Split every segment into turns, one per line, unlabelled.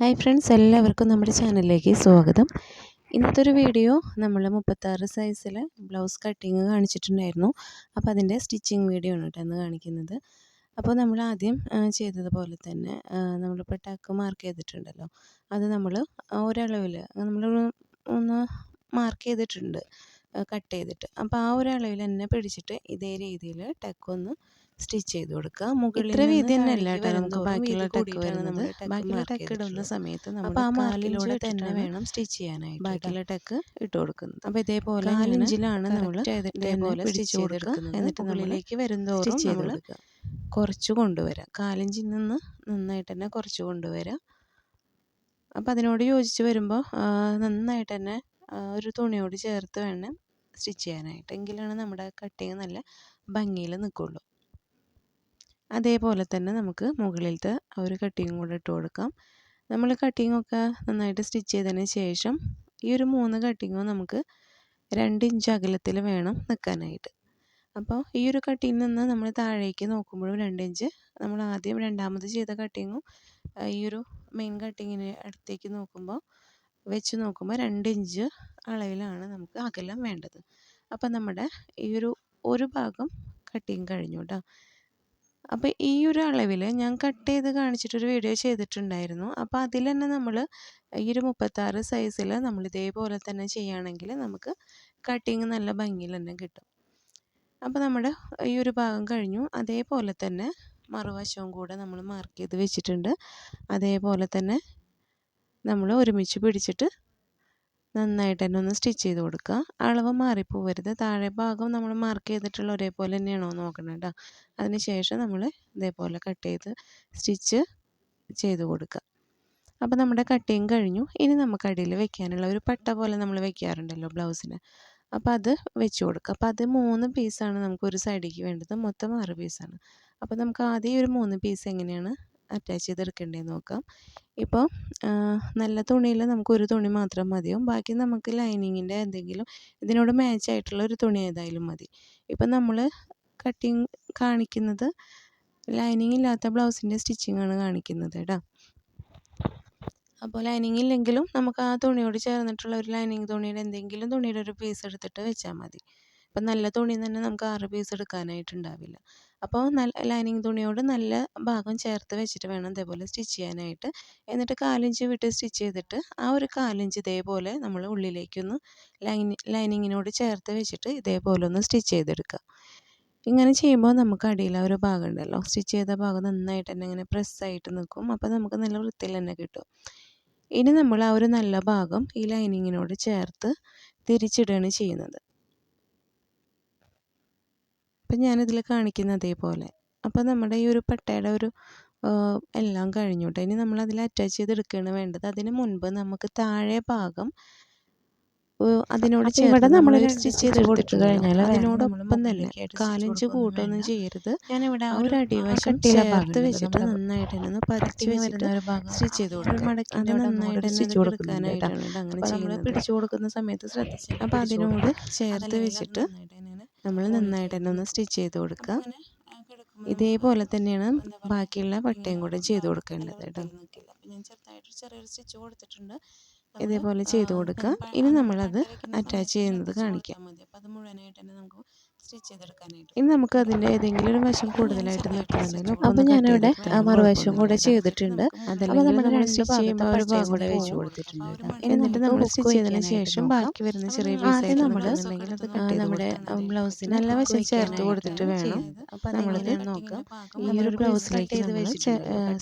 Hi friends എല്ലാവർക്കും നമ്മുടെ ചാനലിലേക്ക് സ്വാഗതം. ഇന്നത്തെ ഒരു വീഡിയോ നമ്മൾ മുപ്പത്താറ് സൈസിൽ ബ്ലൗസ് കട്ടിങ് കാണിച്ചിട്ടുണ്ടായിരുന്നു. അപ്പോൾ അതിന്റെ സ്റ്റിച്ചിങ് വീഡിയോ ആണ് കേട്ടോ കാണിക്കുന്നത്. അപ്പോൾ നമ്മൾ ആദ്യം ചെയ്തതുപോലെ തന്നെ നമ്മളിപ്പോൾ ടക്ക് മാർക്ക് ചെയ്തിട്ടുണ്ടല്ലോ. അത് നമ്മൾ ഒരളവിൽ നമ്മൾ ഒന്ന് മാർക്ക് ചെയ്തിട്ടുണ്ട്. കട്ട് ചെയ്തിട്ട്. അപ്പോൾ ആ ഒരു അളവിൽ തന്നെ പിടിച്ചിട്ട് ഇതേ രീതിയിൽ ടക്ക് ഒന്ന് സ്റ്റിച്ച് ചെയ്ത് കൊടുക്കുക. മുകളിൽ
ഇത്ര വീതി തന്നെ
അല്ല
കേട്ടോ നമുക്ക് ബാക്കിയുള്ള ടക്ക് വരുന്നത്.
ടക്ക്
ബാക്കിയുള്ള ടക്ക് ഇടുന്ന സമയത്ത് നമ്മൾ
ആ മാർക്കിലൂടെ
തന്നെ വേണം സ്റ്റിച്ച് ചെയ്യാനായിട്ട്
ബാക്കിയുള്ള ടക്ക് ഇട്ട് കൊടുക്കുന്നത്. അപ്പോൾ ഇതേപോലെ
കാലിഞ്ചിലാണ് നമ്മൾ
ഇതേപോലെ സ്റ്റിച്ച്
കൊടുക്കുക. എന്നിട്ട്
മുകളിലേക്ക് വരുന്നതോറും
നമ്മൾ
കൊടുക്കുക. കുറച്ച് കൊണ്ടുവരാം. കാലിഞ്ചിൽ നിന്ന് നന്നായിട്ട് തന്നെ കുറച്ച് കൊണ്ടുവരാം. അപ്പം അതിനോട് യോജിച്ച് വരുമ്പോൾ നന്നായിട്ട് തന്നെ ഒരു തുണിയോട് ചേർത്ത് വേണം സ്റ്റിച്ച് ചെയ്യാനായിട്ട്. എങ്കിലാണ് നമ്മുടെ കട്ടിങ് നല്ല ഭംഗിയിൽ നിൽക്കുള്ളൂ. അതേപോലെ തന്നെ നമുക്ക് മുകളിലത്തെ ആ ഒരു കട്ടിങ് കൂടെ ഇട്ട് കൊടുക്കാം. നമ്മൾ കട്ടിങ്ങൊക്കെ നന്നായിട്ട് സ്റ്റിച്ച് ചെയ്തതിന് ശേഷം ഈ ഒരു മൂന്ന് കട്ടിങ്ങും നമുക്ക് രണ്ട് ഇഞ്ച് അകലത്തിൽ വേണം നിൽക്കാനായിട്ട്. അപ്പോൾ ഈ ഒരു കട്ടിങ്ങിൽ നിന്ന് നമ്മൾ താഴേക്ക് നോക്കുമ്പോഴും രണ്ട് ഇഞ്ച്. നമ്മൾ ആദ്യം രണ്ടാമത് ചെയ്ത കട്ടിങ്ങും ഈ ഒരു മെയിൻ കട്ടിങ്ങിന് അടുത്തേക്ക് നോക്കുമ്പോൾ വെച്ച് നോക്കുമ്പോൾ രണ്ട് ഇഞ്ച് അളവിലാണ് നമുക്ക് അകലം വേണ്ടത്. അപ്പം നമ്മുടെ ഈ ഒരു ഒരു ഭാഗം കട്ടിങ് കഴിഞ്ഞു കേട്ടോ അപ്പോൾ ഈ ഒരു അളവിൽ ഞാൻ കട്ട് ചെയ്ത് കാണിച്ചിട്ടൊരു വീഡിയോ ചെയ്തിട്ടുണ്ടായിരുന്നു. അപ്പോൾ അതിൽ തന്നെ നമ്മൾ ഈ ഒരു മുപ്പത്താറ് സൈസിൽ നമ്മൾ ഇതേപോലെ തന്നെ ചെയ്യുകയാണെങ്കിൽ നമുക്ക് കട്ടിങ് നല്ല ഭംഗിയിൽ തന്നെ കിട്ടും. അപ്പോൾ നമ്മുടെ ഈ ഒരു ഭാഗം കഴിഞ്ഞു. അതേപോലെ തന്നെ മറുവശവും കൂടെ നമ്മൾ മാർക്ക് ചെയ്ത് വെച്ചിട്ടുണ്ട്. അതേപോലെ തന്നെ നമ്മൾ ഒരുമിച്ച് പിടിച്ചിട്ട് നന്നായിട്ട് തന്നെ ഒന്ന് സ്റ്റിച്ച് ചെയ്ത് കൊടുക്കുക. അളവ് മാറിപ്പോവരുത്. താഴെ ഭാഗം നമ്മൾ മാർക്ക് ചെയ്തിട്ടുള്ള ഒരേപോലെ തന്നെയാണോ നോക്കണം കേട്ടോ. അതിന് ശേഷം നമ്മൾ ഇതേപോലെ കട്ട് ചെയ്ത് സ്റ്റിച്ച് ചെയ്ത് കൊടുക്കുക. അപ്പോൾ നമ്മുടെ കട്ടിങ് കഴിഞ്ഞു. ഇനി നമുക്ക് അടിയിൽ വെക്കാനുള്ള ഒരു പട്ട പോലെ നമ്മൾ വെക്കാറുണ്ടല്ലോ ബ്ലൗസിന് അപ്പോൾ അത് വെച്ച് കൊടുക്കുക. അപ്പോൾ അത് മൂന്ന് പീസാണ് നമുക്ക് ഒരു സൈഡിലേക്ക് വേണ്ടത്. മൊത്തം ആറ് പീസാണ് അപ്പോൾ നമുക്ക് ആദ്യം ഒരു മൂന്ന് പീസ് എങ്ങനെയാണ് അറ്റാച്ച് ചെയ്തെടുക്കേണ്ടതെന്ന് നോക്കാം. ഇപ്പോൾ നല്ല തുണിയിൽ നമുക്ക് ഒരു തുണി മാത്രം മതിയാവും ബാക്കി നമുക്ക് ലൈനിങ്ങിന്റെ എന്തെങ്കിലും ഇതിനോട് മാച്ച് ആയിട്ടുള്ള ഒരു തുണി ഏതായാലും മതി. ഇപ്പം നമ്മൾ കട്ടിങ് കാണിക്കുന്നത് ലൈനിങ് ഇല്ലാത്ത ബ്ലൗസിന്റെ സ്റ്റിച്ചിങ് ആണ് കാണിക്കുന്നത് കേട്ടോ. അപ്പോൾ ലൈനിങ് ഇല്ലെങ്കിലും നമുക്ക് ആ തുണിയോട് ചേർന്നിട്ടുള്ള ഒരു ലൈനിങ് തുണിയുടെ എന്തെങ്കിലും തുണിയുടെ ഒരു പീസ് എടുത്തിട്ട് വെച്ചാൽ മതി. ഇപ്പം നല്ല തുണി തന്നെ നമുക്ക് ആറ് പീസ് എടുക്കാനായിട്ടുണ്ടാവില്ല. അപ്പോൾ നല്ല ലൈനിങ് തുണിയോട് നല്ല ഭാഗം ചേർത്ത് വെച്ചിട്ട് വേണം ഇതേപോലെ സ്റ്റിച്ച് ചെയ്യാനായിട്ട്. എന്നിട്ട് കാലിഞ്ച് വിട്ട് സ്റ്റിച്ച് ചെയ്തിട്ട് ആ ഒരു കാലിഞ്ച് ഇതേപോലെ നമ്മൾ ഉള്ളിലേക്കൊന്ന് ലൈനി ലൈനിങ്ങിനോട് ചേർത്ത് വെച്ചിട്ട് ഇതേപോലെ ഒന്ന് സ്റ്റിച്ച് ചെയ്തെടുക്കുക. ഇങ്ങനെ ചെയ്യുമ്പോൾ നമുക്ക് അടിയിൽ ആ ഒരു ഭാഗം ഉണ്ടല്ലോ സ്റ്റിച്ച് ചെയ്ത ഭാഗം നന്നായിട്ട് തന്നെ ഇങ്ങനെ പ്രസ്സായിട്ട് നിൽക്കും. അപ്പോൾ നമുക്ക് നല്ല വൃത്തിയിൽ തന്നെ കിട്ടും. ഇനി നമ്മൾ ആ ഒരു നല്ല ഭാഗം ഈ ലൈനിങ്ങിനോട് ചേർത്ത് തിരിച്ചിടുകയാണ് ചെയ്യുന്നത്. അപ്പം ഞാനിതിൽ കാണിക്കുന്ന അതേപോലെ. അപ്പം നമ്മുടെ ഈ ഒരു പട്ടയുടെ ഒരു എല്ലാം കഴിഞ്ഞു കേട്ടോ ഇനി നമ്മൾ അതിൽ അറ്റാച്ച് ചെയ്തെടുക്കുകയാണ് വേണ്ടത്. അതിന് മുൻപ് നമുക്ക് താഴെ ഭാഗം അതിനോട് ചേർത്ത്
നമ്മൾ
സ്റ്റിച്ച് ചെയ്ത്
കൊടുത്തു കഴിഞ്ഞാൽ
അതിനോടൊപ്പം തന്നെ കാലിഞ്ച് കൂട്ടൊന്നും ചെയ്യരുത്. ഒരു അടിവശം ചേർത്ത് വെച്ചിട്ട് നന്നായിട്ട് തന്നെ പതിച്ച് വരുന്ന ഒരു ഭാഗം. സ്റ്റിച്ച് ചെയ്ത് കൊടുക്കുക അത് നന്നായിട്ട്
സ്റ്റിച്ച് കേട്ടോ.
അങ്ങനെ ചെയ്യുന്നത്.
പിടിച്ചു കൊടുക്കുന്ന സമയത്ത് ശ്രദ്ധിച്ചു
അപ്പോൾ അതിനോട് ചേർത്ത് വെച്ചിട്ട് നമ്മൾ നന്നായിട്ട് തന്നെ ഒന്ന് സ്റ്റിച്ച് ചെയ്ത് കൊടുക്കുക ഇതേപോലെ തന്നെയാണ് ബാക്കിയുള്ള പട്ടയും കൂടെ ചെയ്ത് കൊടുക്കേണ്ടത് കേട്ടോ.
ഞാൻ ചെറുതായിട്ട് ചെറിയൊരു സ്റ്റിച്ച് കൊടുത്തിട്ടുണ്ട്.
ഇതേപോലെ ചെയ്ത് കൊടുക്കുക ഇനി നമ്മളത് അറ്റാച്ച് ചെയ്യുന്നത് കാണിക്കാം.
മതി. അപ്പോൾ അത് മുഴുവനായിട്ട് തന്നെ നമുക്ക് സ്റ്റിച്ച് ചെയ്തെടുക്കാനായിട്ട്
ഇനി നമുക്ക് അതിന്റെ ഏതെങ്കിലും ഒരു വശം കൂടുതലായിട്ട് നിൽക്കണമെങ്കിൽ അപ്പൊ
അപ്പോൾ ഞാനിവിടെ മറുവശം മറുവശവും കൂടെ ചെയ്തിട്ടുണ്ട്.
അതല്ലെങ്കിൽ
നമ്മൾ
സ്റ്റിച്ച് ചെയ്യുമ്പോൾ ഒരു ഭാഗം കൂടെ വെച്ച് കൊടുത്തിട്ടുണ്ട്. എന്നിട്ട് നമ്മൾ സ്റ്റിച്ച് ചെയ്തതിന് ശേഷം ബാക്കി വരുന്ന ചെറിയ
നമ്മൾ
പീസ്
നമ്മൾ നമ്മുടെ. ബ്ലൗസിന്
നല്ല വശം ചേർത്ത് കൊടുത്തിട്ട് വേണം.
അപ്പോൾ
നമ്മളിത് നോക്കാം ഈ ഒരു ബ്ലൗസിലേക്ക് നമ്മൾ.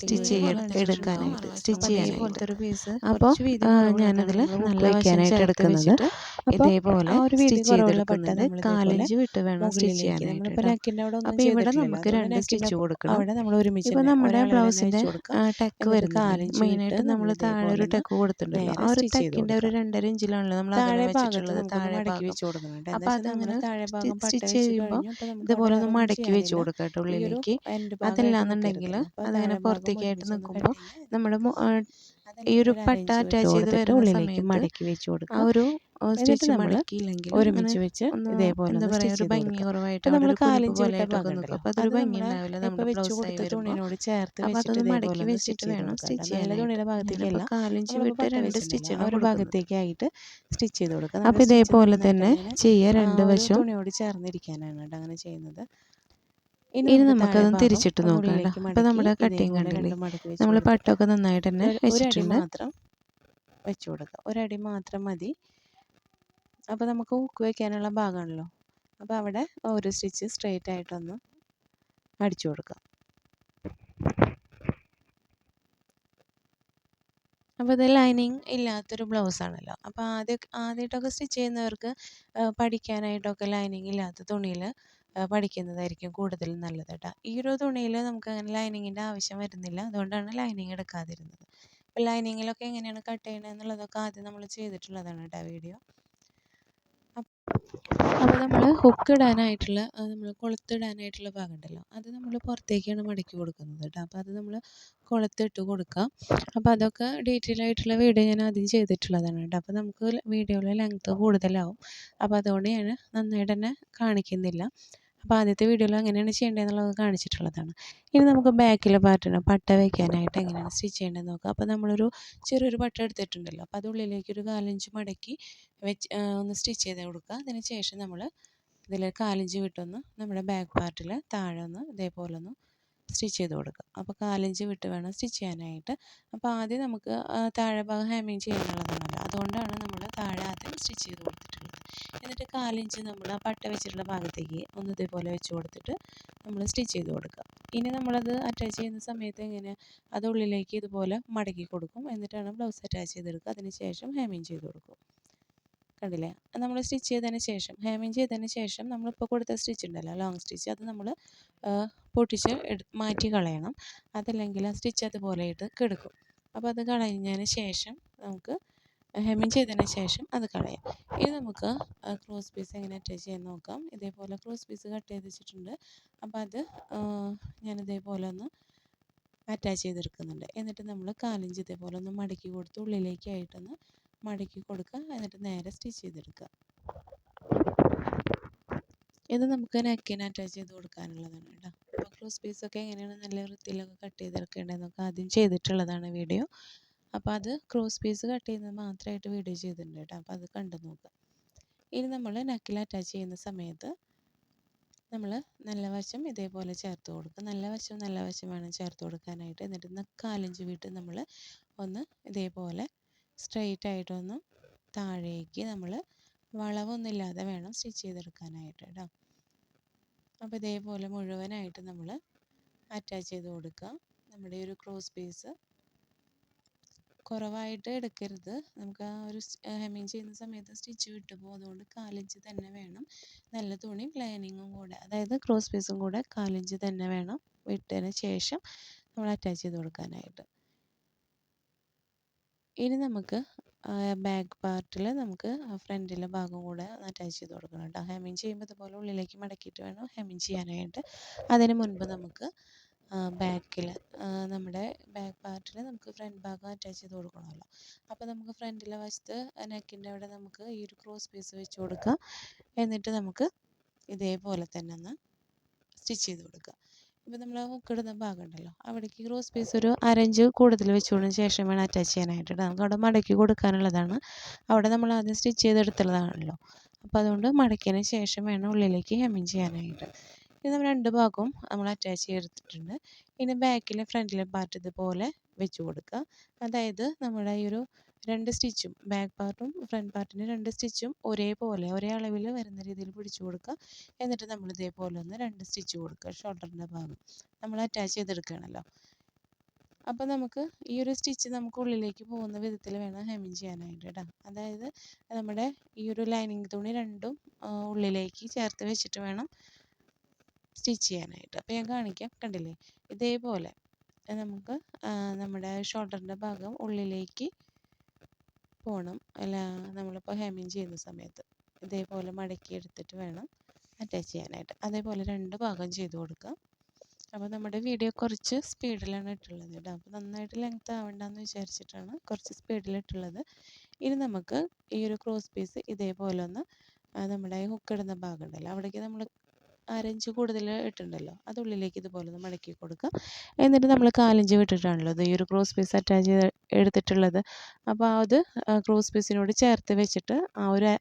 സ്റ്റിച്ച് ചെയ്യാൻ എടുക്കാനായിട്ട് സ്റ്റിച്ച് ചെയ്യാനായിട്ട്. അപ്പോൾ ഞാനതിൽ നല്ല വയ്ക്കാനായിട്ട് എടുക്കുന്നത് ഇതേപോലെ
വേണം
സ്റ്റിച്ച് ചെയ്തെടുക്കുന്നത് കാലിഞ്ച് വിട്ട് വേണം സ്റ്റിച്ച് ചെയ്യാനായിട്ട് അപ്പോൾ ഇവിടെ നമുക്ക് രണ്ട് സ്റ്റിച്ച് കൊടുക്കണം.
അവിടെ നമ്മൾ ഒരുമിച്ച്
ഇപ്പോൾ
തന്നെ
നമ്മുടെ
ബ്ലൗസിന്റെ
ടെക്ക്
കാലിഞ്ച്
മെയിനായിട്ട് നമ്മൾ താഴെ ഒരു ടെക്ക് കൊടുത്തിട്ടുണ്ടല്ലോ ആ ഒരു ടെക്കിന്റെ ഒരു രണ്ടര ഇഞ്ചിലാണല്ലോ നമ്മൾ
താഴെ
വെച്ചിട്ടുള്ളത്. താഴെ
വെച്ച്.
അപ്പോൾ അതങ്ങനെ സ്റ്റിച്ച് ചെയ്യുമ്പോൾ ഇതുപോലെ ഒന്ന് മടക്കി വെച്ച് കൊടുക്കാം കേട്ടോ ഉള്ളിലേക്ക്. അതല്ലാന്നുണ്ടെങ്കിൽ അതങ്ങനെ പുറത്തേക്കായിട്ട് നിൽക്കുമ്പോൾ നമ്മുടെ ആ, ഈ ഒരു പട്ട അറ്റാച്ച് ചെയ്ത് വരുന്ന
ഉള്ളിലേക്ക്
സമയത്ത്
മടക്കി വെച്ച്
ആ
കൊടുക്കുക
ഒരു സ്റ്റിച്ച്
നമ്മൾ
മടക്കിയില്ലെങ്കിൽ
ഒരുമിച്ച് വെച്ച് ഇതേപോലെ
എന്താ
ഒന്ന്
പറയുക ഒരു ഭംഗി. കുറവായിട്ട്
നമ്മൾ കാലിഞ്ച് വിട്ട
പോലെയായിട്ടൊക്കെ
ഭാഗം
നിൽക്കും
ഉണ്ടല്ലോ.
അപ്പോൾ അതൊരു
അത്
ഭംഗി ഉണ്ടാവില്ല
വെച്ച്
ബ്ലൗസ്
കൊടുത്ത
വരുമ്പോൾ
ചേർത്ത് വെച്ചിട്ട്
മടക്കി വെച്ചിട്ട് വേണം സ്റ്റിച്ച്
ചെയ്യാൻ. തുണിയുടെ ഭാഗത്തേക്കല്ല
കാലിഞ്ച് വിട്ട് രണ്ട്
സ്റ്റിച്ച് ഒരു
ഭാഗത്തേക്ക്
ആയിട്ട് സ്റ്റിച്ച് ചെയ്ത് കൊടുക്കുക
അപ്പോൾ ഇതേപോലെ തന്നെ ചെയ്യുക രണ്ട് വശവും
തുണിയോട് ചേർന്നിരിക്കാനാണ് കേട്ടോ അങ്ങനെ ചെയ്യുന്നത്.
ഇനി
നമുക്ക്
നമുക്കതൊന്ന് തിരിച്ചിട്ട് നോക്കാം അപ്പോൾ നമ്മുടെ കട്ടിങ് കണ്ടില്ലേ നമ്മൾ. പട്ടൊക്കെ നന്നായിട്ട് തന്നെ വെച്ചിട്ടുണ്ട്.
മാത്രം വെച്ച് കൊടുക്കുക ഒരടി മാത്രം മതി അപ്പോൾ നമുക്ക് ഹുക്ക് വയ്ക്കാനുള്ള ഭാഗമാണല്ലോ. അപ്പോൾ അവിടെ ഒരു സ്റ്റിച്ച് സ്ട്രെയിറ്റ് ആയിട്ടൊന്ന് അടിച്ചു കൊടുക്കുക
അപ്പോൾ ഇത് ലൈനിങ് ഇല്ലാത്തൊരു ബ്ലൗസ് ആണല്ലോ. അപ്പോൾ ആദ്യം ആദ്യമായിട്ടൊക്കെ സ്റ്റിച്ച് ചെയ്യുന്നവർക്ക് പഠിക്കാനായിട്ടൊക്കെ ലൈനിങ് ഇല്ലാത്ത തുണിയിൽ പഠിക്കുന്നതായിരിക്കും കൂടുതൽ നല്ലത് കേട്ടോ. ഈ ഒരു തുണിയിൽ നമുക്ക് അങ്ങനെ ലൈനിങ്ങിന്റെ ആവശ്യം വരുന്നില്ല. അതുകൊണ്ടാണ് ലൈനിങ് എടുക്കാതിരുന്നത്. അപ്പോൾ ലൈനിങ്ങിലൊക്കെ എങ്ങനെയാണ് കട്ട് ചെയ്യണത് എന്നുള്ളതൊക്കെ ആദ്യം നമ്മൾ ചെയ്തിട്ടുള്ളതാണ് കേട്ടോ വീഡിയോ. അപ്പോൾ നമ്മൾ ഹുക്ക് ഇടാനായിട്ടുള്ള നമ്മൾ കൊളുത്തിടാനായിട്ടുള്ള ഭാഗം ഉണ്ടല്ലോ അത് നമ്മൾ പുറത്തേക്കാണ് മടക്കി കൊടുക്കുന്നത് കേട്ടോ. അപ്പോൾ അത് നമ്മൾ കൊളുത്തിട്ട് കൊടുക്കാം. അപ്പോൾ അതൊക്കെ ഡീറ്റെയിൽ ആയിട്ടുള്ള വീഡിയോ ഞാൻ ആദ്യം ചെയ്തിട്ടുള്ളതാണ് കേട്ടോ. അപ്പോൾ നമുക്ക് വീഡിയോയിലെ ലെങ്ത്ത് കൂടുതലാവും. അപ്പോൾ അതുകൊണ്ട് ഞാൻ നന്നായിട്ട് തന്നെ കാണിക്കുന്നില്ല. അപ്പോൾ ആദ്യത്തെ വീഡിയോയിൽ എങ്ങനെയാണ് ചെയ്യേണ്ടതെന്നുള്ളത് കാണിച്ചിട്ടുള്ളതാണ്. ഇനി നമുക്ക് ബാക്കിലെ പാർട്ടിന് പട്ട വയ്ക്കാനായിട്ട് എങ്ങനെയാണ് സ്റ്റിച്ച് ചെയ്യേണ്ടതെന്ന് നോക്കുക അപ്പോൾ നമ്മളൊരു ചെറിയൊരു പട്ട എടുത്തിട്ടുണ്ടല്ലോ. അപ്പോൾ അത് ഉള്ളിലേക്ക് ഒരു കാലഞ്ച് മടക്കി വെച്ച് ഒന്ന് സ്റ്റിച്ച് ചെയ്ത് കൊടുക്കുക. അതിന് ശേഷം നമ്മൾ ഇതിൽ കാലഞ്ച് വിട്ടൊന്ന് നമ്മുടെ ബാക്ക് പാർട്ടിൽ താഴെ ഒന്ന് ഇതേപോലെ ഒന്ന് സ്റ്റിച്ച് ചെയ്ത് കൊടുക്കുക. അപ്പോൾ കാലിഞ്ച് വിട്ട് വേണം സ്റ്റിച്ച് ചെയ്യാനായിട്ട്. അപ്പോൾ ആദ്യം നമുക്ക് താഴെ ഭാഗം ഹാമിങ് ചെയ്യാനുള്ളതാണല്ലോ അതുകൊണ്ടാണ് നമ്മൾ താഴെ ആദ്യം സ്റ്റിച്ച് ചെയ്ത് കൊടുത്തിട്ടുള്ളത്. എന്നിട്ട് കാലിഞ്ച് നമ്മൾ ആ പട്ട വെച്ചിട്ടുള്ള ഭാഗത്തേക്ക് ഒന്ന് ഇതേപോലെ വെച്ച് കൊടുത്തിട്ട് നമ്മൾ സ്റ്റിച്ച് ചെയ്ത് കൊടുക്കുക. ഇനി നമ്മളത് അറ്റാച്ച് ചെയ്യുന്ന സമയത്ത് ഇങ്ങനെ അത് ഉള്ളിലേക്ക് ഇതുപോലെ മടക്കി കൊടുക്കും. എന്നിട്ടാണ് ബ്ലൗസ് അറ്റാച്ച് ചെയ്തെടുക്കുക. അതിന് ശേഷം ഹാമിങ് ചെയ്ത് കൊടുക്കും. കണ്ടില്ലേ നമ്മൾ സ്റ്റിച്ച് ചെയ്തതിന് ശേഷം ഹാമിങ് ചെയ്തതിന് ശേഷം നമ്മളിപ്പോൾ കൊടുത്ത സ്റ്റിച്ച് ഉണ്ടല്ലോ ലോങ് സ്റ്റിച്ച്. അത് നമ്മൾ പൊട്ടിച്ച് മാറ്റി കളയണം. അതല്ലെങ്കിൽ ആ സ്റ്റിച്ച് അതുപോലെ ഇട്ട് കിടക്കും. അപ്പോൾ അത് കളഞ്ഞതിന് ശേഷം നമുക്ക് ഹെമ്മിങ് ചെയ്തതിന് ശേഷം അത് കളയാം. ഇനി നമുക്ക് ക്രോസ് പീസ് എങ്ങനെ അറ്റാച്ച് ചെയ്യാൻ നോക്കാം. ഇതേപോലെ ക്രോസ് പീസ് കട്ട് ചെയ്ത് വെച്ചിട്ടുണ്ട്. അപ്പോൾ അത് ഞാൻ ഇതേപോലെ ഒന്ന് അറ്റാച്ച് ചെയ്തെടുക്കുന്നുണ്ട്. എന്നിട്ട് നമ്മൾ കാലിഞ്ച് ഇതേപോലെ ഒന്ന് മടക്കി കൊടുത്ത് ഉള്ളിലേക്കായിട്ടൊന്ന് മടക്കി കൊടുക്കുക. എന്നിട്ട് നേരെ സ്റ്റിച്ച് ചെയ്തെടുക്കുക. ഇത് നമുക്ക് നെക്കിന് അറ്റാച്ച് ചെയ്ത് കൊടുക്കാനുള്ളതാണ് കേട്ടോ. അപ്പോൾ ക്രോസ് പീസൊക്കെ എങ്ങനെയാണ് നല്ല വൃത്തിയിലൊക്കെ കട്ട് ചെയ്തെടുക്കേണ്ടതെന്നൊക്കെ ആദ്യം ചെയ്തിട്ടുള്ളതാണ് വീഡിയോ അപ്പോൾ അത് ക്രോസ് പീസ് കട്ട് ചെയ്യുന്നത് മാത്രമായിട്ട് വീഡിയോ ചെയ്തിട്ടുണ്ട് കേട്ടോ. അപ്പോൾ അത് കണ്ടു നോക്കുക. ഇനി നമ്മൾ നെക്കിൽ അറ്റാച്ച് ചെയ്യുന്ന സമയത്ത് നമ്മൾ നല്ല വശം ഇതേപോലെ ചേർത്ത് കൊടുക്കുക. നല്ല വശം നല്ല വശം വേണം ചേർത്ത് കൊടുക്കാനായിട്ട്. എന്നിട്ട് നക്കാലഞ്ച് വിട്ട് നമ്മൾ ഒന്ന് ഇതേപോലെ സ്ട്രെയിറ്റ് ആയിട്ടൊന്ന് താഴേക്ക് നമ്മൾ വളവൊന്നുമില്ലാതെ വേണം സ്റ്റിച്ച് ചെയ്തെടുക്കാനായിട്ട് കേട്ടോ അപ്പോൾ ഇതേപോലെ മുഴുവനായിട്ട് നമ്മൾ അറ്റാച്ച് ചെയ്ത് കൊടുക്കുക നമ്മുടെ ഒരു ക്രോസ് പീസ് കുറവായിട്ട് എടുക്കരുത്. നമുക്ക് ആ ഒരു ഹെമ്മിങ് ചെയ്യുന്ന സമയത്ത് സ്റ്റിച്ച് വിട്ടു പോകും അതുകൊണ്ട് കാലിഞ്ച് തന്നെ വേണം. നല്ല തുണി ലൈനിങ്ങും കൂടെ അതായത് ക്രോസ് പീസും കൂടെ കാലിഞ്ച് തന്നെ വേണം വിട്ടതിന് ശേഷം നമ്മൾ അറ്റാച്ച് ചെയ്ത് കൊടുക്കാനായിട്ട്. ഇനി നമുക്ക് ബാക്ക് പാർട്ടിൽ നമുക്ക് ഫ്രണ്ടിലെ ഭാഗം കൂടെ അറ്റാച്ച് ചെയ്ത് കൊടുക്കണം കേട്ടോ. ഹെമ്മിങ് ചെയ്യുമ്പോൾ ഇതുപോലെ ഉള്ളിലേക്ക് മടക്കിയിട്ട് വേണം ഹെമ്മിങ് ചെയ്യാനായിട്ട്. അതിന് മുൻപ് നമുക്ക് ബാക്കിൽ നമ്മുടെ ബാക്ക് പാർട്ടിൽ നമുക്ക് ഫ്രണ്ട് ഭാഗം അറ്റാച്ച് ചെയ്ത് കൊടുക്കണമല്ലോ. അപ്പോൾ നമുക്ക് ഫ്രണ്ടിലെ വശത്ത് നെക്കിന്റെ അവിടെ നമുക്ക് ഈ ഒരു ക്രോസ് പീസ് വെച്ച് കൊടുക്കുക എന്നിട്ട് നമുക്ക് ഇതേപോലെ തന്നെ ഒന്ന് സ്റ്റിച്ച് ചെയ്ത് കൊടുക്കുക ഇപ്പോൾ നമ്മൾ ഹുക്കിടുന്ന ഭാഗം ഉണ്ടല്ലോ അവിടേക്ക് ക്രോസ് പീസ് ഒരു അരഞ്ച് കൂടുതൽ വെച്ചുകൊണ്ടതിന് ശേഷം വേണം അറ്റാച്ച് ചെയ്യാനായിട്ട് നമുക്ക് അവിടെ മടക്കി കൊടുക്കാനുള്ളതാണ്. അവിടെ നമ്മൾ ആദ്യം സ്റ്റിച്ച് ചെയ്തെടുത്തുള്ളതാണല്ലോ. അപ്പോൾ അതുകൊണ്ട് മടക്കിയതിന് ശേഷം വേണം ഉള്ളിലേക്ക് ഹെമ്മിങ് ചെയ്യാനായിട്ട്. ഇത് നമ്മൾ രണ്ട് ഭാഗവും നമ്മൾ അറ്റാച്ച് ചെയ്തിട്ടുണ്ട് ഇനി ബാക്കിലെ ഫ്രണ്ടിലെ പാർട്ട് ഇതുപോലെ വെച്ച് കൊടുക്കുക. അതായത് നമ്മുടെ ഈ ഒരു രണ്ട് സ്റ്റിച്ചും ബാക്ക് പാർട്ടും ഫ്രണ്ട് പാർട്ടിന്റെ രണ്ട് സ്റ്റിച്ചും ഒരേപോലെ ഒരേ അളവിൽ വരുന്ന രീതിയിൽ പിടിച്ചു കൊടുക്കുക. എന്നിട്ട് നമ്മൾ ഇതേപോലെ ഒന്ന് രണ്ട് സ്റ്റിച്ച് കൊടുക്കുക ഷോൾഡറിന്റെ ഭാഗം. നമ്മൾ അറ്റാച്ച് ചെയ്തെടുക്കുകയാണല്ലോ. അപ്പോൾ നമുക്ക് ഈ ഒരു സ്റ്റിച്ച് നമുക്ക് ഉള്ളിലേക്ക് പോകുന്ന വിധത്തിൽ വേണം ഹെമ്മിങ് ചെയ്യാനായിട്ട് കേട്ടോ. അതായത് നമ്മുടെ ഈ ഒരു ലൈനിങ് തുണി രണ്ടും ഉള്ളിലേക്ക് ചേർത്ത് വെച്ചിട്ട് വേണം സ്റ്റിച്ച് ചെയ്യാനായിട്ട്. അപ്പോൾ ഞാൻ കാണിക്കാം കണ്ടില്ലേ? ഇതേപോലെ നമുക്ക് നമ്മുടെ ഷോൾഡറിന്റെ ഭാഗം ഉള്ളിലേക്ക് പോകണം അല്ല നമ്മളിപ്പോൾ ഹെമ്മിങ് ചെയ്യുന്ന സമയത്ത് ഇതേപോലെ മടക്കി എടുത്തിട്ട് വേണം അറ്റാച്ച് ചെയ്യാനായിട്ട്. അതേപോലെ രണ്ട് ഭാഗം ചെയ്ത് കൊടുക്കാം. അപ്പോൾ നമ്മുടെ വീഡിയോ കുറച്ച് സ്പീഡിലാണ് ഇട്ടുള്ളത് കേട്ടോ. അപ്പോൾ നന്നായിട്ട് ലെങ്ത് ആവണ്ടെന്ന് വിചാരിച്ചിട്ടാണ് കുറച്ച് സ്പീഡിലിട്ടുള്ളത് ഇനി നമുക്ക് ഈ ഒരു ക്രോസ് പീസ് ഇതേപോലെ ഒന്ന് നമ്മുടെ ഹുക്ക് ഇടുന്ന ഭാഗം ഉണ്ടല്ലോ അവിടേക്ക് നമ്മൾ അരഞ്ച് കൂടുതൽ ഇട്ടുണ്ടല്ലോ. അത് ഉള്ളിലേക്ക് ഇതുപോലെ ഒന്ന് മടക്കി കൊടുക്കുക. എന്നിട്ട് നമ്മൾ കാലഞ്ച് വിട്ടിട്ടാണല്ലോ ഈ ഒരു ക്രോസ് പീസ് അറ്റാച്ച് ചെയ്ത് എടുത്തിട്ടുള്ളത്. അപ്പോൾ അത് ക്രോസ് പീസിനോട് ചേർത്ത് വെച്ചിട്ട് ആ ഒരു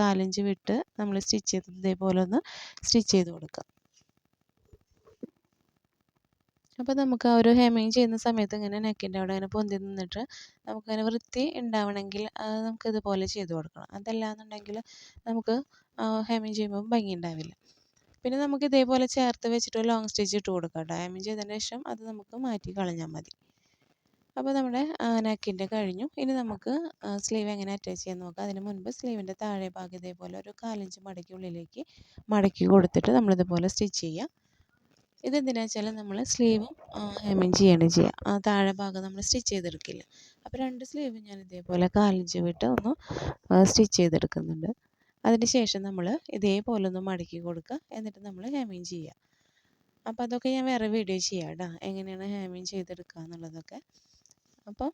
കാലഞ്ച് വിട്ട് നമ്മൾ സ്റ്റിച്ച് ചെയ്ത് ഇതേപോലെ ഒന്ന് സ്റ്റിച്ച് ചെയ്ത് കൊടുക്കുക. അപ്പോൾ നമുക്ക് ആ ഒരു ഹെമ്മിങ് ചെയ്യുന്ന സമയത്ത് ഇങ്ങനെ നെക്കിന്റെ അവിടെ ഇങ്ങനെ പൊന്തി നിന്നിട്ട് നമുക്കങ്ങനെ വൃത്തി ഉണ്ടാവണമെങ്കിൽ നമുക്ക് ഇതുപോലെ ചെയ്ത് കൊടുക്കണം. അതല്ലാന്നുണ്ടെങ്കിൽ നമുക്ക് ഹെമ്മിങ് ചെയ്യുമ്പോൾ ഭംഗി ഉണ്ടാവില്ല. പിന്നെ നമുക്ക് ഇതേപോലെ ചേർത്ത് വെച്ചിട്ട് ലോങ് സ്റ്റിച്ച് ഇട്ട് കൊടുക്കാം കേട്ടോ ചെയ്തതിന് ശേഷം അത് നമുക്ക് മാറ്റി കളഞ്ഞാൽ മതി. അപ്പോൾ നമ്മുടെ നെക്കിന്റെ കഴിഞ്ഞു. ഇനി നമുക്ക് സ്ലീവ് എങ്ങനെ അറ്റാച്ച് ചെയ്യാൻ നോക്കാം. അതിന് മുൻപ് സ്ലീവിന്റെ താഴെ ഭാഗം ഇതേപോലെ ഒരു കാലഞ്ച് മടക്കി ഉള്ളിലേക്ക് മടക്കി കൊടുത്തിട്ട് നമ്മളിതുപോലെ സ്റ്റിച്ച് ചെയ്യുക ഇതെന്തിനാ വെച്ചാൽ നമ്മൾ സ്ലീവും ഹെമ്മിങ് ചെയ്യാണ് ചെയ്യുക താഴെ ഭാഗം നമ്മൾ സ്റ്റിച്ച് ചെയ്തെടുക്കില്ല. അപ്പോൾ രണ്ട് സ്ലീവും ഞാൻ ഇതേപോലെ കാലിഞ്ച് വിട്ട് ഒന്ന് സ്റ്റിച്ച് ചെയ്തെടുക്കുന്നുണ്ട്. അതിന് ശേഷം നമ്മൾ ഇതേപോലെ ഒന്ന് മടക്കി കൊടുക്കുക എന്നിട്ട് നമ്മൾ ഹാമിങ് ചെയ്യുക അപ്പോൾ അതൊക്കെ ഞാൻ വേറെ വീഡിയോ ചെയ്യാം കേട്ടോ എങ്ങനെയാണ് ഹാമിങ് ചെയ്തെടുക്കുക എന്നുള്ളതൊക്കെ. അപ്പോൾ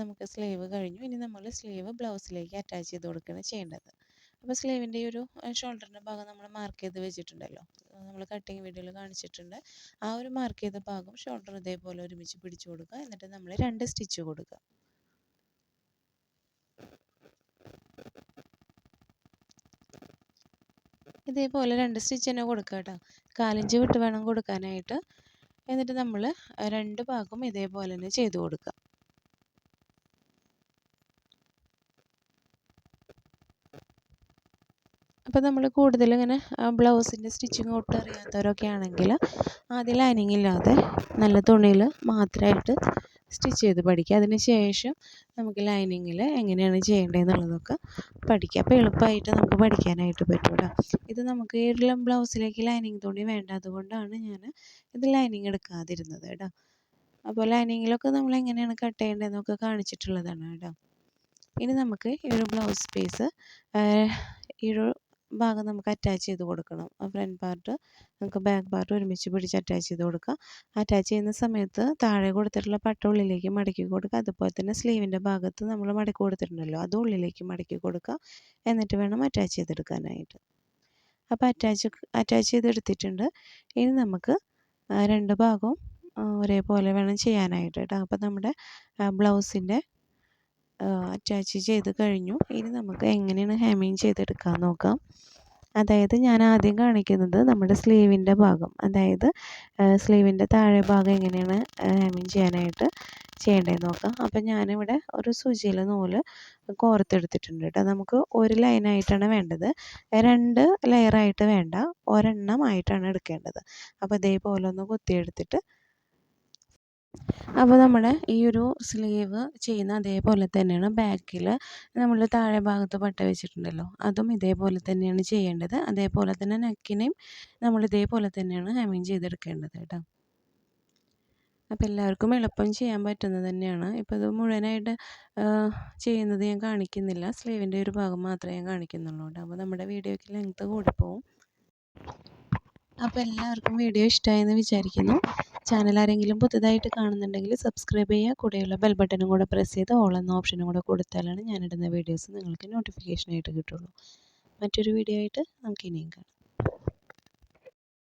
നമുക്ക് സ്ലീവ് കഴിഞ്ഞു. ഇനി നമ്മൾ സ്ലീവ് ബ്ലൗസിലേക്ക് അറ്റാച്ച് ചെയ്ത് കൊടുക്കുകയാണ് ചെയ്യേണ്ടത്. അപ്പോൾ സ്ലീവിന്റെ ഈ ഒരു ഷോൾഡറിന്റെ ഭാഗം നമ്മൾ മാർക്ക് ചെയ്ത് വെച്ചിട്ടുണ്ടല്ലോ. നമ്മൾ കട്ടിങ് വീഡിയോയിൽ കാണിച്ചിട്ടുണ്ട്. ആ ഒരു മാർക്ക് ചെയ്ത ഭാഗം ഷോൾഡർ ഇതേപോലെ ഒരുമിച്ച് പിടിച്ചു കൊടുക്കുക എന്നിട്ട് നമ്മൾ രണ്ട് സ്റ്റിച്ച് കൊടുക്കുക ഇതേപോലെ രണ്ട് സ്റ്റിച്ച് തന്നെ കൊടുക്കുക കേട്ടോ കാലിഞ്ച് വിട്ട് വേണം കൊടുക്കാനായിട്ട്. എന്നിട്ട് നമ്മൾ രണ്ട് ഭാഗവും ഇതേപോലെ തന്നെ ചെയ്ത് കൊടുക്കുക അപ്പോൾ നമ്മൾ കൂടുതൽ ഇങ്ങനെ ബ്ലൗസിന്റെ സ്റ്റിച്ചിങ് ഒട്ടും അറിയാത്തവരൊക്കെ ആണെങ്കിൽ ആദ്യം ലൈനിങ് ഇല്ലാതെ നല്ല തുണിയിൽ മാത്രമായിട്ട് സ്റ്റിച്ച് ചെയ്ത് പഠിക്കുക അതിന് ശേഷം നമുക്ക് ലൈനിങ്ങിൽ എങ്ങനെയാണ് ചെയ്യേണ്ടതെന്നുള്ളതൊക്കെ പഠിക്കുക അപ്പോൾ എളുപ്പമായിട്ട് നമുക്ക് പഠിക്കാനായിട്ട് പറ്റും ഇത് നമുക്ക് ഈ ബ്ലൗസിലേക്ക് ലൈനിങ് തുണി വേണ്ട. അതുകൊണ്ടാണ് ഞാൻ ഇത് ലൈനിങ് എടുക്കാതിരുന്നത് കേട്ടോ. അപ്പോൾ ലൈനിങ്ങിലൊക്കെ നമ്മൾ എങ്ങനെയാണ് കട്ട് ചെയ്യേണ്ടതെന്നൊക്കെ കാണിച്ചിട്ടുള്ളതാണ് കേട്ടോ. ഇനി നമുക്ക് ഈ ഒരു ബ്ലൗസ് പീസ് ഈ ഒരു ഭാഗം നമുക്ക് അറ്റാച്ച് ചെയ്ത് കൊടുക്കണം. ഫ്രണ്ട് പാർട്ട് നമുക്ക് ബാക്ക് പാർട്ട് ഒരുമിച്ച് പിടിച്ച് അറ്റാച്ച് ചെയ്ത് കൊടുക്കുക അറ്റാച്ച് ചെയ്യുന്ന സമയത്ത് താഴെ കൊടുത്തിട്ടുള്ള പട്ട ഉള്ളിലേക്ക് മടക്കി കൊടുക്കുക. അതുപോലെ തന്നെ സ്ലീവിന്റെ ഭാഗത്ത് നമ്മൾ മടക്കി കൊടുത്തിട്ടുണ്ടല്ലോ അത് ഉള്ളിലേക്ക് മടക്കി കൊടുക്കുക. എന്നിട്ട് വേണം അറ്റാച്ച് ചെയ്തെടുക്കാനായിട്ട്. അപ്പോൾ അറ്റാച്ച് അറ്റാച്ച് ചെയ്തെടുത്തിട്ടുണ്ട്. ഇനി നമുക്ക് രണ്ട് ഭാഗവും ഒരേപോലെ വേണം ചെയ്യാനായിട്ട് കേട്ടോ. അപ്പോൾ നമ്മുടെ ബ്ലൗസിന്റെ അറ്റാച്ച് ചെയ്ത് കഴിഞ്ഞു. ഇനി നമുക്ക് എങ്ങനെയാണ് ഹെമ്മിങ് ചെയ്തെടുക്കാൻ നോക്കാം. അതായത് ഞാൻ ആദ്യം കാണിക്കുന്നത് നമ്മുടെ സ്ലീവിന്റെ ഭാഗം. അതായത് സ്ലീവിന്റെ താഴെ ഭാഗം എങ്ങനെയാണ് ഹെമ്മിങ് ചെയ്യാനായിട്ട് ചെയ്യേണ്ടതെന്ന് നോക്കാം. അപ്പം ഞാനിവിടെ ഒരു സൂചിയിൽ നൂൽ കോർത്തെടുത്തിട്ടുണ്ട് കേട്ടോ. നമുക്ക് ഒരു ലൈനായിട്ടാണ് വേണ്ടത്. രണ്ട് ലെയറായിട്ട് വേണ്ട. ഒരെണ്ണമായിട്ടാണ് എടുക്കേണ്ടത്. അപ്പോൾ ഇതേപോലെ ഒന്ന് കുത്തിയെടുത്തിട്ട് അപ്പോൾ നമ്മുടെ ഈ ഒരു സ്ലീവ് ചെയ്യുന്ന അതേപോലെ തന്നെയാണ് ബാക്കിൽ നമ്മൾ താഴെ ഭാഗത്ത് പട്ട വെച്ചിട്ടുണ്ടല്ലോ അതും ഇതേപോലെ തന്നെയാണ് ചെയ്യേണ്ടത്. അതേപോലെ തന്നെ നെക്കിനെയും നമ്മൾ ഇതേപോലെ തന്നെയാണ് ഹെമ്മിങ് ചെയ്തെടുക്കേണ്ടത് കേട്ടോ. അപ്പോൾ എല്ലാവർക്കും എളുപ്പം ചെയ്യാൻ പറ്റുന്നത് തന്നെയാണ്. ഇപ്പോൾ ഇത് മുഴുവനായിട്ട് ചെയ്യുന്നത് ഞാൻ കാണിക്കുന്നില്ല. സ്ലീവിന്റെ ഒരു ഭാഗം മാത്രമേ ഞാൻ കാണിക്കുന്നുള്ളൂ കേട്ടോ. അപ്പോൾ നമ്മുടെ വീഡിയോയ്ക്ക് ലെങ്ത്ത് കൂടിപ്പോവും അപ്പോൾ എല്ലാവർക്കും വീഡിയോ ഇഷ്ടമായെന്ന് വിചാരിക്കുന്നു. ചാനൽ ആരെങ്കിലും പുതുതായിട്ട് കാണുന്നുണ്ടെങ്കിൽ സബ്സ്ക്രൈബ് ചെയ്യുക. കൂടെയുള്ള ബെൽ ബട്ടണും കൂടെ പ്രസ് ചെയ്ത് ഓൾ എന്ന ഓപ്ഷനും കൂടെ കൊടുത്താലാണ് ഞാനിടുന്ന വീഡിയോസ് നിങ്ങൾക്ക് നോട്ടിഫിക്കേഷനായിട്ട് കിട്ടുള്ളൂ. മറ്റൊരു വീഡിയോ ആയിട്ട് നമുക്ക് ഇനിയും കാണാം.